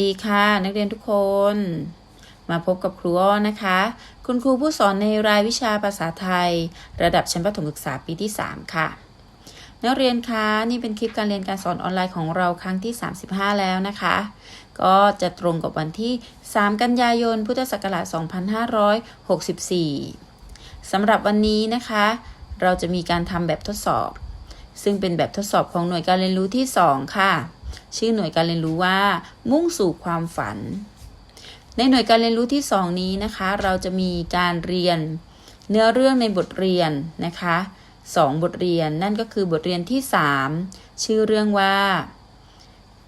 ดีค่ะ นักเรียนทุกคน มาพบกับครูอ้อนะคะ คุณครูผู้สอนในรายวิชาภาษาไทย ระดับชั้นประถมศึกษาปีที่ 3 ค่ะ นักเรียนคะนี่เป็นคลิปการเรียนการสอนออนไลน์ของเราครั้งที่ 35 แล้วนะคะ ก็จะตรงกับวันที่ 3 กันยายน พุทธศักราช 2564สำหรับวันนี้นะคะ เราจะมีการทำแบบทดสอบ ซึ่งเป็นแบบทดสอบของหน่วยการเรียนรู้ที่ 2 ค่ะ ชื่อหน่วยการเรียนรู้ว่า มุ่งสู่ความฝัน ในหน่วยการเรียนรู้ที่ 2 นี้นะคะ เราจะมีการเรียนเนื้อเรื่องในบทเรียนนะคะสองบทเรียนนั่นก็คือบทเรียนที่ 3 ชื่อเรื่องว่า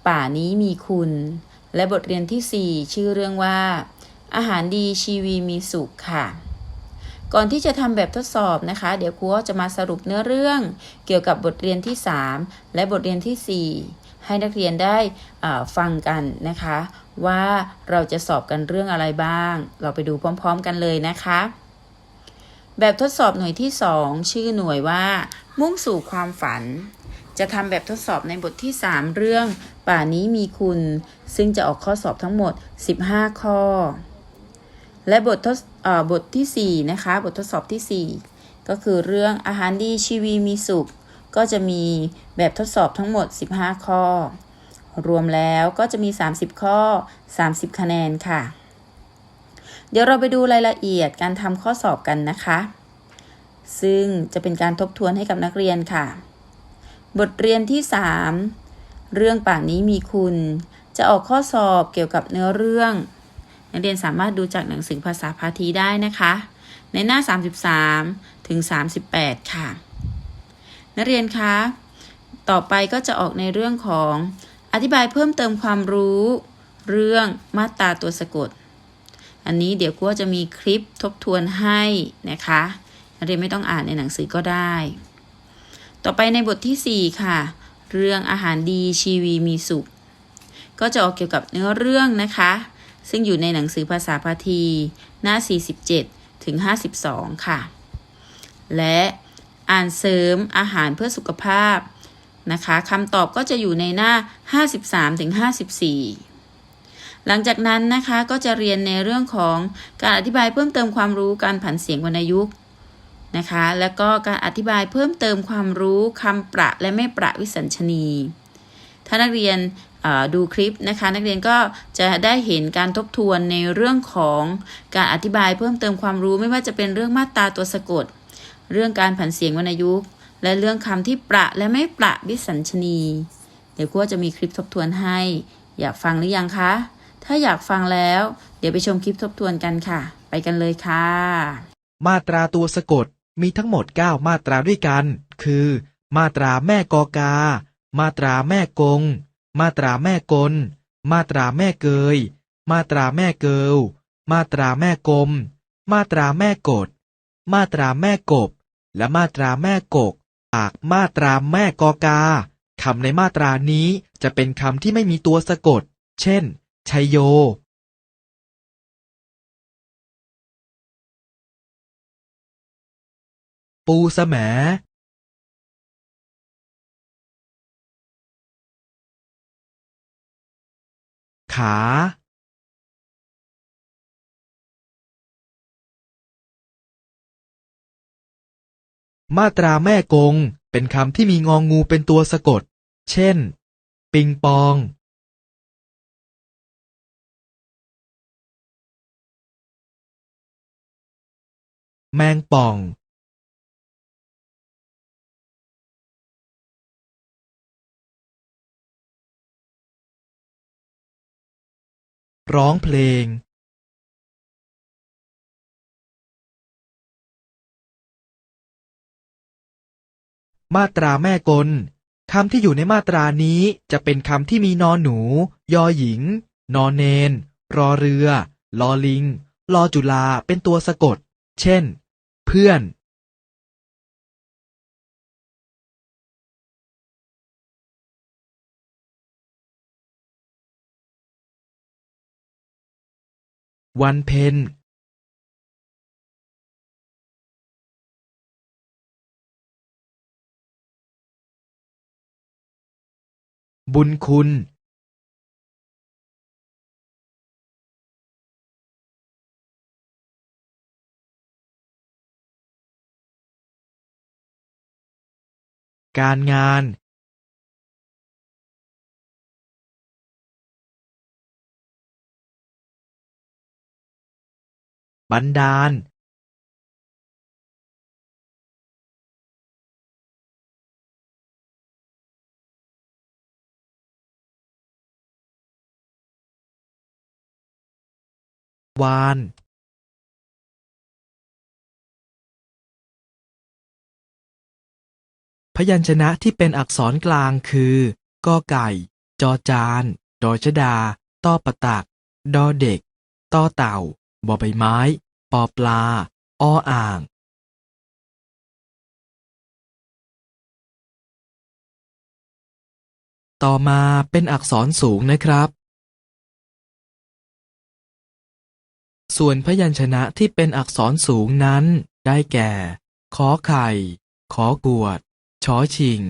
ป่านี้มีคุณ และบทเรียนทีสี่ 4 ชื่อเรื่องว่า อาหารดีชีวีมีสุขค่ะ ก่อนที่จะทำแบบทดสอบนะคะ เดี๋ยวครูจะมาสรุปเนื้อเรื่อง เกี่ยวกับบทเรียนที่ 3 และบทเรียนทีสี่4 ให้นักเรียนได้ฟังกันนะคะ ว่าเราจะสอบกันเรื่องอะไรบ้าง เราไปดูพร้อมๆกันเลยนะคะ แบบทดสอบหน่วยที่ 2 ชื่อหน่วยว่า มุ่งสู่ความฝัน จะทำแบบทดสอบในบทที่ 3 เรื่อง ป่านี้มีคุณ ซึ่งจะออกข้อสอบทั้งหมด 15 ข้อ และบททดบททีสี่4นะคะบททดสอบทีสี่ 4 ก็คือเรื่องอาหารดีชีวีมีสุข ก็จะมีแบบทดสอบทั้งหมด 15 ข้อ รวมแล้วก็จะมี 30 ข้อ 30 คะแนนค่ะ เดี๋ยวเราไปดูรายละเอียดการทำข้อสอบกันนะคะ ซึ่งจะเป็นการทบทวนให้กับนักเรียนค่ะ บทเรียนที่ 3 เรื่องป่านี้มีคุณ จะออกข้อสอบเกี่ยวกับเนื้อเรื่อง นักเรียนสามารถดูจากหนังสือภาษาพาทีได้นะคะ ในหน้า 33 ถึง 38 ค่ะ นักเรียนคะ ต่อไปก็จะออกในเรื่องของอธิบายเพิ่มเติมความรู้ เรื่องมาตราตัวสะกด อันนี้เดี๋ยวกูจะมีคลิปทบทวนให้นะคะนักเรียนไม่ต้องอ่านในหนังสือก็ได้ ต่อไปในบทที่ 4 ค่ะ เรื่องอาหารดีชีวีมีสุข ก็จะออกเกี่ยวกับเนื้อเรื่องนะคะ ซึ่งอยู่ในหนังสือภาษาพาที หน้า 47 ถึง 52 ค่ะ และ อ่านเสริมอาหารเพื่อสุขภาพนะคะคำตอบก็จะอยู่ในหน้า 53ถึง54หลังจากนั้นนะคะก็จะเรียนในเรื่องของการอธิบายเพิ่มเติมความรู้การผันเสียงวรรณยุกต์นะคะแล้วก็การอธิบายเพิ่มเติมความรู้คำประและไม่ประวิสัญชนี ถ้านักเรียนดูคลิปนะคะนักเรียนก็จะได้เห็นการทบทวนในเรื่องของการอธิบายเพิ่มเติมความรู้ไม่ว่าจะเป็นเรื่องมาตราตัวสะกด เรื่องการผันเสียงวรรณยุกต์ และเรื่องคำที่ประและไม่ประวิสัญชนี เดี๋ยวครูจะมีคลิปทบทวนให้ อยากฟังหรือยังคะ ถ้าอยากฟังแล้ว เดี๋ยวไปชมคลิปทบทวนกันค่ะ ไปกันเลยค่ะ มาตราตัวสะกดมีทั้งหมด 9 มาตราด้วยกัน คือ มาตราแม่กอกา มาตราแม่กง มาตราแม่กล มาตราแม่เกย มาตราแม่เกิลมาตราแม่กลม มาตราแม่กด มาตราแม่กบ และมาตราแม่กกจากมาตราแม่กอกาคำในมาตรานี้จะเป็นคำที่ไม่มีตัวสะกด เช่น ชัยโย ปูสแมขา มาตราแม่กง เป็นคำที่มีงองงูเป็นตัวสะกด เช่น ปิงปอง แมงป่อง ร้องเพลง มาตราแม่กลคำที่อยู่ในมาตรานี้จะเป็นคำที่มีนอนหนู ยอหญิง นอนเนน รอเรือ ลอลิง ลอจุลา เป็นตัวสะกด เช่น เพื่อน วันเพ็ญ บุญคุณการงาน บันดาล วานพยัญชนะที่เป็นอักษรกลางคือ กอไก่ จอจาน ดอชดา ต้อประตัก ดอเด็ก ต้อเต่า บอใบไม้ ปอปลา อ้ออ่าง ต่อมาเป็นอักษรสูงนะครับ ส่วนพยัญชนะที่เป็นอักษรสูงนั้น ได้แก่ ขอไข่ ขอกวด ชอชิง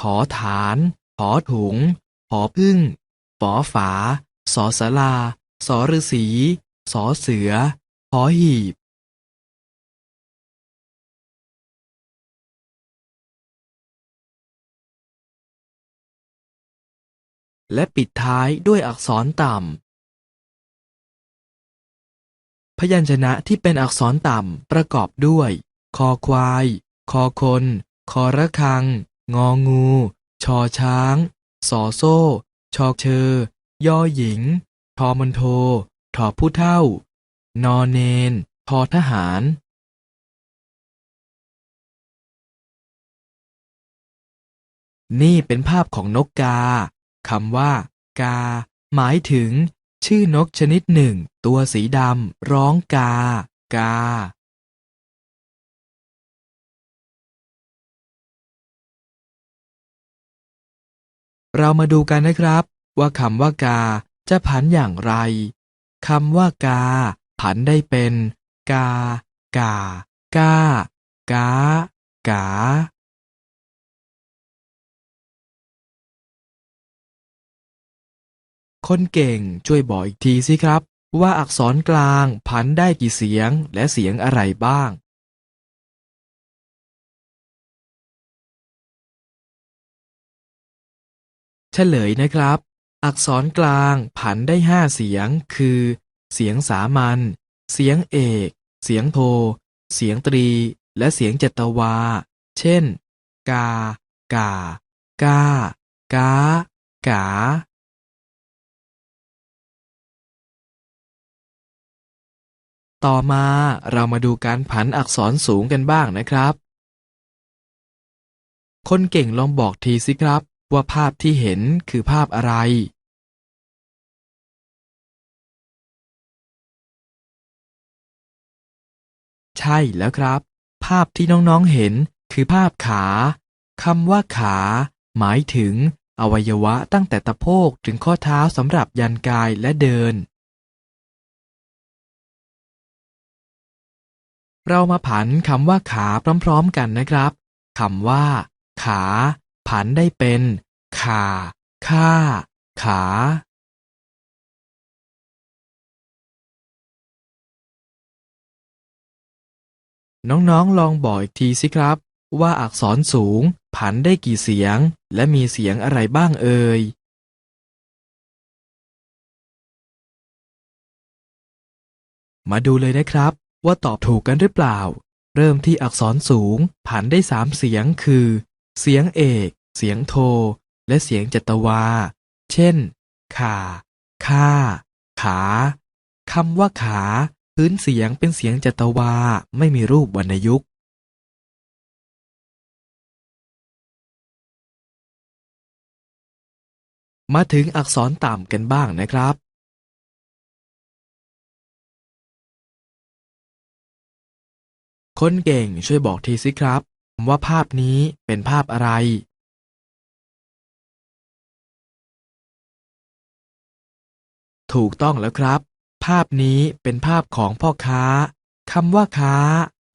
ถอฐานถอถุงหอพึ่ง ฝอฝา สอสลา สอฤษี สอเสือหอหีบ และปิดท้ายด้วยอักษรต่ำ พยัญชนะที่เป็นอักษรต่ำประกอบด้วย คอควาย คอคน คอระคัง งองู ชอช้าง สอโซ่ ชอเชอย่อหญิง ทอมันโท ทอผู้เท่า นอเนน ทอทหาร นี่เป็นภาพของนกกา คำว่า กา หมายถึง ชื่อนกชนิดหนึ่ง ตัวสีดำร้องกา กา เรามาดูกันนะครับ ว่าคำว่ากาจะผันอย่างไรคำว่ากา ผันได้เป็น กา กา กา กากา คนเก่งช่วยบอกอีกทีสิครับ ว่าอักษรกลางผันได้กี่เสียงและเสียงอะไรบ้างเฉลยนะครับ อักษรกลางผันได้ห้าเสียง คือ เสียงสามัญ เสียงเอก เสียงโท เสียงตรี และเสียงจัตวา เช่น กา กา กา กา กา ต่อมาเรามาดูการผันอักษรสูงกันบ้างนะครับ คนเก่งลองบอกทีสิครับ ว่าภาพที่เห็นคือภาพอะไร ใช่แล้วครับ ภาพที่น้องๆเห็นคือภาพขาคำว่าขา หมายถึง อวัยวะตั้งแต่ตะโพกถึงข้อเท้าสำหรับยันกายและเดิน เรามาผันคำว่าขาพร้อมๆกันนะครับคำว่า ขา ผันได้เป็นขาข้าขา น้องๆลองบอกอีกทีสิครับ ว่าอักษรสูง ผันได้กี่เสียง และมีเสียงอะไรบ้างเอ่ยมาดูเลยนะครับ ว่าตอบถูกกันหรือเปล่า เริ่มที่อักษรสูงผันได้สามเสียงคือ เสียงเอก เสียงโท และเสียงจัตวา เช่นขาข้าขาคำว่าขา พื้นเสียงเป็นเสียงจัตวา ไม่มีรูปวรรณยุกต์มาถึงอักษรต่ำกันบ้างนะครับ คนเก่งช่วยบอกทีสิครับ ว่าภาพนี้เป็นภาพอะไร ถูกต้องแล้วครับ ภาพนี้เป็นภาพของพ่อค้าคำว่าค้า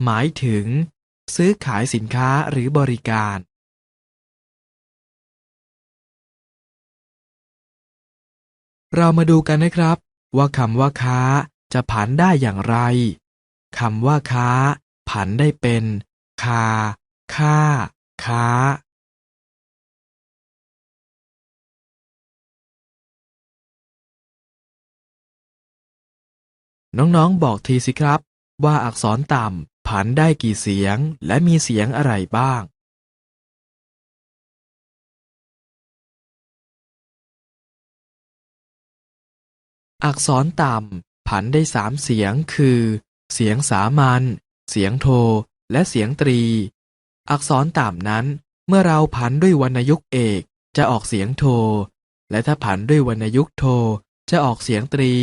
หมายถึง ซื้อขายสินค้าหรือบริการ เรามาดูกันนะครับ ว่าคำว่าค้าจะผันได้อย่างไรคำว่าค้า ผันได้เป็น คา ค่า ค้าน้องๆ บอกทีสิครับ ว่าอักษรต่ำผันได้กี่เสียง และมีเสียงอะไรบ้าง อักษรต่ำผันได้สามเสียงคือ เสียงสามัญ เสียงโท และเสียงตรี อักษรต่ำนั้น เมื่อเราผันด้วยวรรณยุกต์เอกจะออกเสียงโท และถ้าผันด้วยวรรณยุกต์โทจะออกเสียงตรี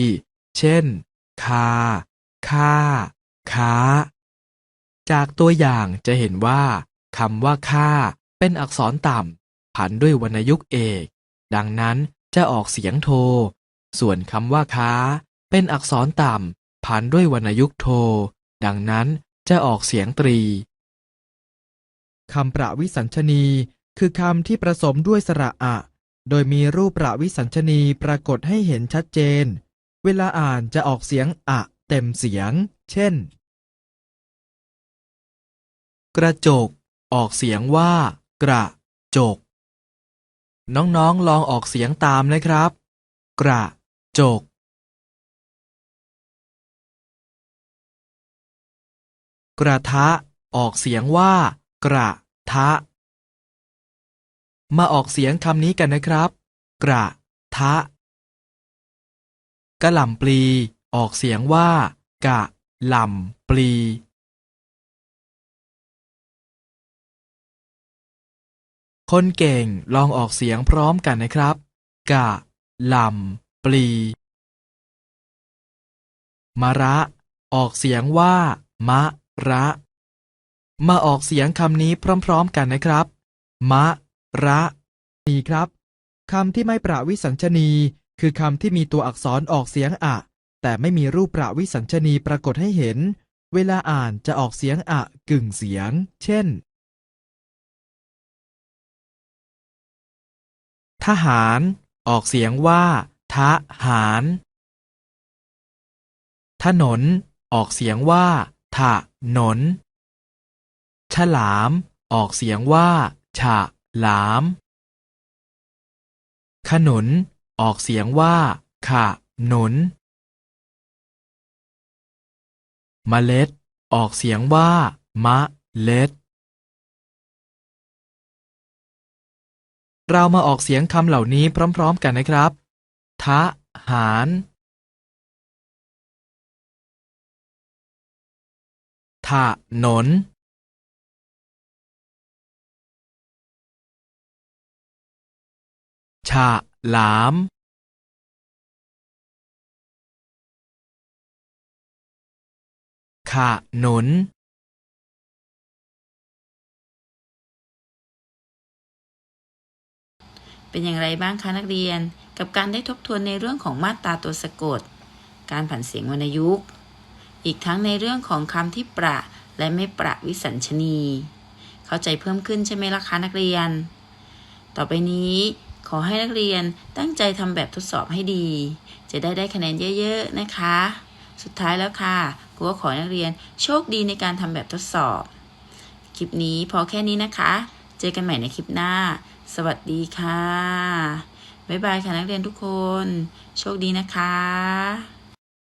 เช่น คา ค่า ค้า จากตัวอย่างจะเห็นว่าคำว่าค่าเป็นอักษรต่ำผันด้วยวรรณยุกต์เอก ดังนั้นจะออกเสียงโท ส่วนคำว่าค้า เป็นอักษรต่ำผันด้วยวรรณยุกต์โท ดังนั้น จะออกเสียงตรี คำประวิสัญชนี คือคำที่ประสมด้วยสระอะ โดยมีรูปประวิสัญชนีปรากฏให้เห็นชัดเจน เวลาอ่านจะออกเสียงอะเต็มเสียง เช่น กระจก ออกเสียงว่า กระจก น้องๆลองออกเสียงตามนะครับ กระจก กระทะ ออกเสียงว่า กระทะ มาออกเสียงคำนี้กันนะครับ กระทะกะหล่ำปลี ออกเสียงว่า กะหล่ำปลีคนเก่งลองออกเสียงพร้อมกันนะครับ กะหล่ำปลี มะระ ออกเสียงว่า มะ ระ มาออกเสียงคำนี้พร้อม ๆ กันนะครับ มะ ระนี่ครับคำที่ไม่ประวิสัญชนี คือคำที่มีตัวอักษรออกเสียงอะ แต่ไม่มีรูปประวิสัญชนีปรากฏให้เห็น เวลาอ่านจะออกเสียงอะกึ่งเสียง เช่น ทหาร ออกเสียงว่า ทะหาร ถนน ออกเสียงว่า ถะ หนน ฉลาม ออกเสียงว่า ฉะหลาม ขนุน ออกเสียงว่า ขะหนุน เมล็ด ออกเสียงว่า มะเล็ด เรามาออกเสียงคำเหล่านี้พร้อม ๆ กันนะครับ ทะหาร ถนนฉลาม ขนุน เป็นอย่างไรบ้างคะนักเรียน กับการได้ทบทวนในเรื่องของมาตราตัวสะกด การผันเสียงวรรณยุกต์ อีกทั้งในเรื่องของคำที่ประและไม่ประวิสัญชนี เข้าใจเพิ่มขึ้นใช่ไหมล่ะคะนักเรียน ต่อไปนี้ขอให้นักเรียนตั้งใจทำแบบทดสอบให้ดี จะได้ได้คะแนนเยอะๆนะคะ สุดท้ายแล้วค่ะครูก็ขอให้นักเรียนโชคดีในการทำแบบทดสอบ คลิปนี้พอแค่นี้นะคะ เจอกันใหม่ในคลิปหน้า สวัสดีค่ะ บ๊ายบายค่ะนักเรียนทุกคน โชคดีนะคะ